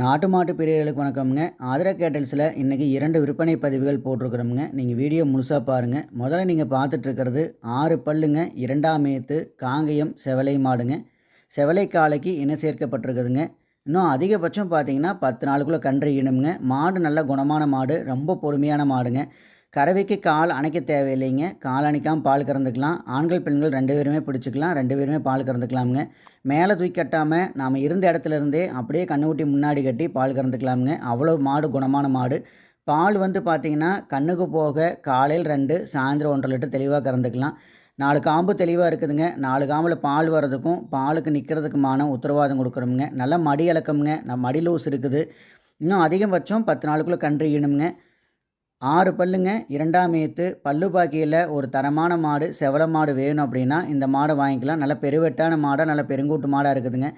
நாட்டு மாட்டு பிரியர்களுக்கு வணக்கம்ங்க. ஆதரா கேட்டல்ஸில் இன்றைக்கி இரண்டு விற்பனை பதிவுகள் போட்டிருக்கிறோமுங்க. நீங்கள் வீடியோ முழுசாக பாருங்கள் முதல்ல நீங்கள் பார்த்துட்ருக்கிறது ஆறு பல்லுங்க இரண்டாம் மேத்து காங்கயம் செவலை மாடுங்க. செவலை காலைக்கு இணை சேர்க்கப்பட்டிருக்குதுங்க. இன்னும் அதிகபட்சம் பார்த்தீங்கன்னா பத்து நாளுக்குள்ளே கன்று ஈனுங்க மாடு நல்ல குணமான மாடு ரொம்ப பொறுமையான மாடுங்க. கறவைக்கு கால் அணைக்க தேவையில்லைங்க. கால் அணைக்காமல் பால் கறந்துக்கலாம். ஆண்கள் பெண்கள் ரெண்டு பேருமே பிடிச்சிக்கலாம். ரெண்டு பேருமே பால் கறந்துக்கலாமுங்க. மேலே தூக்கி கட்டாமல் நாம் இருந்த இடத்துலருந்தே அப்படியே கண்ணுக்குட்டி முன்னாடி கட்டி பால் கறந்துக்கலாமுங்க. அவ்வளோ மாடு குணமான மாடு. பால் வந்து பார்த்திங்கன்னா கண்ணுக்கு போக காலையில் ரெண்டு சாயந்தரம் ஒன்றரை லிட்டர் தெளிவாக கறந்துக்கலாம். நாலு காம்பு தெளிவாக இருக்குதுங்க. நாலு காம்பில் பால் வர்றதுக்கும் பாலுக்கு நிற்கிறதுக்குமான உத்தரவாதம் கொடுக்குறோமுங்க நல்லா மடி இலக்கமுங்க. நம்ம மடி லூஸ் இருக்குது. இன்னும் அதிகபட்சம் பத்து நாளுக்குள்ளே கன்று ஈணுங்க ஆறு பல்லுங்க இரண்டாம் ஏத்து பல்லு பாக்கியில் ஒரு தரமான மாடு செவல மாடு வேணும் அப்படின்னா இந்த மாடை வாங்கிக்கலாம். நல்ல பெருவெட்டான மாடாக நல்ல பெருங்கூட்டு மாடாக இருக்குதுங்க.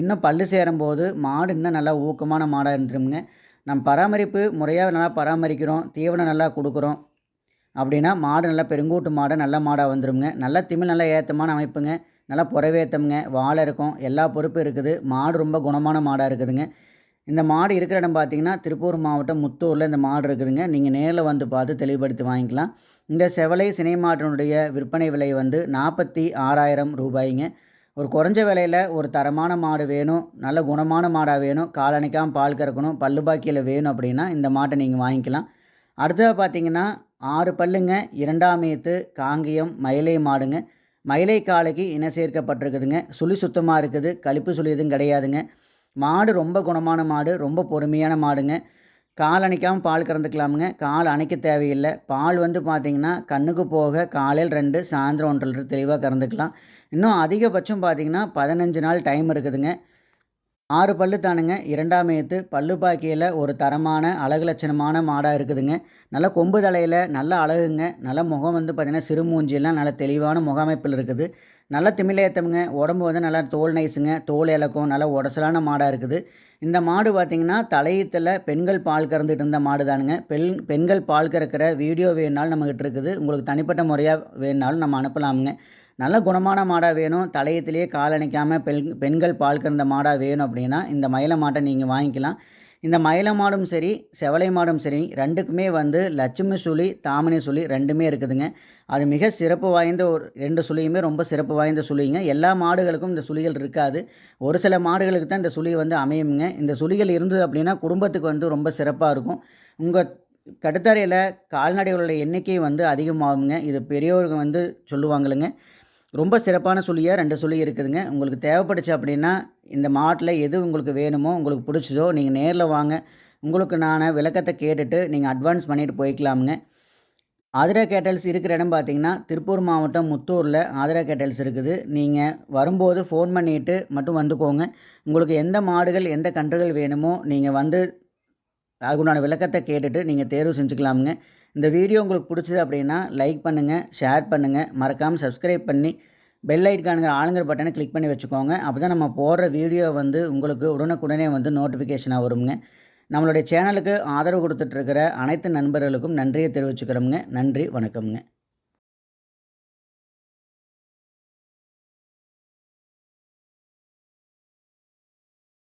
இன்னும் பல்லு சேரும்போது மாடு இன்னும் நல்லா ஊக்கமான மாடாக இருந்துருங்க நம்ம பராமரிப்பு முறையாக நல்லா பராமரிக்கிறோம் தீவனம் நல்லா கொடுக்குறோம் அப்படின்னா மாடு நல்லா பெருங்கூட்டு மாடை நல்ல மாடாக வந்துடுங்க நல்ல திமிழ் நல்லா ஏற்றமான அமைப்புங்க. நல்லா புறவேத்தம்ங்க வாழை இருக்கும் எல்லா பொறுப்பும் இருக்குது. மாடு ரொம்ப குணமான மாடாக இருக்குதுங்க. இந்த மாடு இருக்கிற இடம் பார்த்தீங்கன்னா திருப்பூர் மாவட்டம் முத்தூரில் இந்த மாடு இருக்குதுங்க. நீங்கள் நேரில் வந்து பார்த்து தெளிவுபடுத்தி வாங்கிக்கலாம். இந்த செவலை சினை மாட்டினுடைய விற்பனை விலை வந்து நாற்பத்தி ஆறாயிரம் ரூபாய்ங்க. ஒரு குறைஞ்ச விலையில் ஒரு தரமான மாடு வேணும் நல்ல குணமான மாடாக வேணும் காலணிக்காமல் பால் கறக்கணும் பல்லு பாக்கியில் வேணும் அப்படின்னா இந்த மாட்டை நீங்கள் வாங்கிக்கலாம். அடுத்தது பார்த்தீங்கன்னா ஆறு பல்லுங்க இரண்டாம் ஏத்து காங்கியம் மயிலை மாடுங்க. மயிலை காலைக்கு இன சேர்க்கப்பட்டிருக்குதுங்க. சுழி சுத்தமாக இருக்குது கழிப்பு சுழி எதுவும் கிடையாதுங்க. மாடு ரொம்ப குணமான மாடு ரொம்ப பொறுமையான மாடுங்க. கால் அணைக்காமல் பால் கறந்துக்கலாமுங்க. கால் அணைக்க தேவையில்லை. பால் வந்து பார்த்திங்கன்னா கண்ணுக்கு போக காலையில் ரெண்டு சாயந்தரம் ஒன்றரை தெளிவாக கறந்துக்கலாம். இன்னும் அதிகபட்சம் பார்த்திங்கன்னா பதினஞ்சு நாள் டைம் இருக்குதுங்க. ஆறு பல்லு தானுங்க. இரண்டாம் ஏத்து. பல்லு பாக்கியில் ஒரு தரமான அழகு லட்சணமான மாடாக இருக்குதுங்க. நல்ல கொம்பு தலையில் நல்ல அழகுங்க. நல்ல முகம் வந்து பார்த்திங்கன்னா சிறுமூஞ்சியெல்லாம் நல்ல தெளிவான முகமைப்பில் இருக்குது. நல்ல திமிலேத்தமுங்க. உடம்பு வந்து நல்லா தோல் நைஸுங்க. தோல் இலக்கம் நல்லா உடசலான மாடாக இருக்குது. இந்த மாடு பார்த்திங்கன்னா தலையத்தில் பெண்கள் பால் கறந்துட்டு இருந்த மாடு தானுங்க. பெண் பெண்கள் பால் கறக்கிற வீடியோ வேணுனாலும் நம்மகிட்ட இருக்குது. உங்களுக்கு தனிப்பட்ட முறையாக வேணுனாலும் நம்ம அனுப்பலாமுங்க. நல்ல குணமான மாடாக வேணும். தலையத்திலேயே காலணிக்காமல் பெண் பெண்கள் பால் கறந்த மாடாக வேணும் அப்படின்னா இந்த மயில மாட்டை நீங்கள் வாங்கிக்கலாம். இந்த மயில மாடும் சரி செவலை மாடும் சரி ரெண்டுக்குமே வந்து லட்சுமி சுழி தாமனை சுழி ரெண்டுமே இருக்குதுங்க. அது மிக சிறப்பு வாய்ந்த ஒரு ரெண்டு சுழியுமே ரொம்ப சிறப்பு வாய்ந்த சுழிங்க. எல்லா மாடுகளுக்கும் இந்த சுழிகள் இருக்காது. ஒரு சில மாடுகளுக்கு தான் இந்த சுழி வந்து அமையுங்க. இந்த சுழிகள் இருந்தது அப்படின்னா குடும்பத்துக்கு வந்து ரொம்ப சிறப்பாக இருக்கும். உங்கள் கட்டுத்தரையில் கால்நடைகளோட எண்ணிக்கை வந்து அதிகமாகுங்க. இது பெரியவர்கள் வந்து சொல்லுவாங்களுங்க. ரொம்ப சிறப்பான சுழியாக ரெண்டு சுழி இருக்குதுங்க. உங்களுக்கு தேவைப்படுச்சு அப்படின்னா இந்த மாட்டில் எது உங்களுக்கு வேணுமோ உங்களுக்கு பிடிச்சதோ நீங்கள் நேரில் வாங்க. உங்களுக்கு நான் விளக்கத்தை கேட்டுட்டு நீங்கள் அட்வான்ஸ் பண்ணிவிட்டு போய்க்கலாமுங்க. ஆதிரா கேட்டல்ஸ் இருக்கிற இடம் பார்த்தீங்கன்னா திருப்பூர் மாவட்டம் முத்தூரில் ஆதிரா கேட்டல்ஸ் இருக்குது. நீங்கள் வரும்போது ஃபோன் பண்ணிவிட்டு மட்டும் வந்துக்கோங்க. உங்களுக்கு எந்த மாடுகள் எந்த கன்றுகள் வேணுமோ நீங்கள் வந்து அதுக்குண்டான விளக்கத்தை கேட்டுட்டு நீங்கள் தேர்வு செஞ்சுக்கலாமுங்க. இந்த வீடியோ உங்களுக்கு பிடிச்சது அப்படின்னா லைக் பண்ணுங்கள் ஷேர் பண்ணுங்கள் மறக்காமல் சப்ஸ்கிரைப் பண்ணி பெல் ஐட்கானுங்கிற ஆளுங்கிற பட்டனை கிளிக் பண்ணி வச்சுக்கோங்க. அப்போ தான் நம்ம போடுற வீடியோ வந்து உங்களுக்கு உடனுக்குடனே வந்து நோட்டிஃபிகேஷனாக வருங்க நம்மளுடைய சேனலுக்கு ஆதரவு கொடுத்துட்ருக்கிற அனைத்து நண்பர்களுக்கும் நன்றியை தெரிவிச்சுக்கிறோமுங்க. நன்றி வணக்கம்ங்க.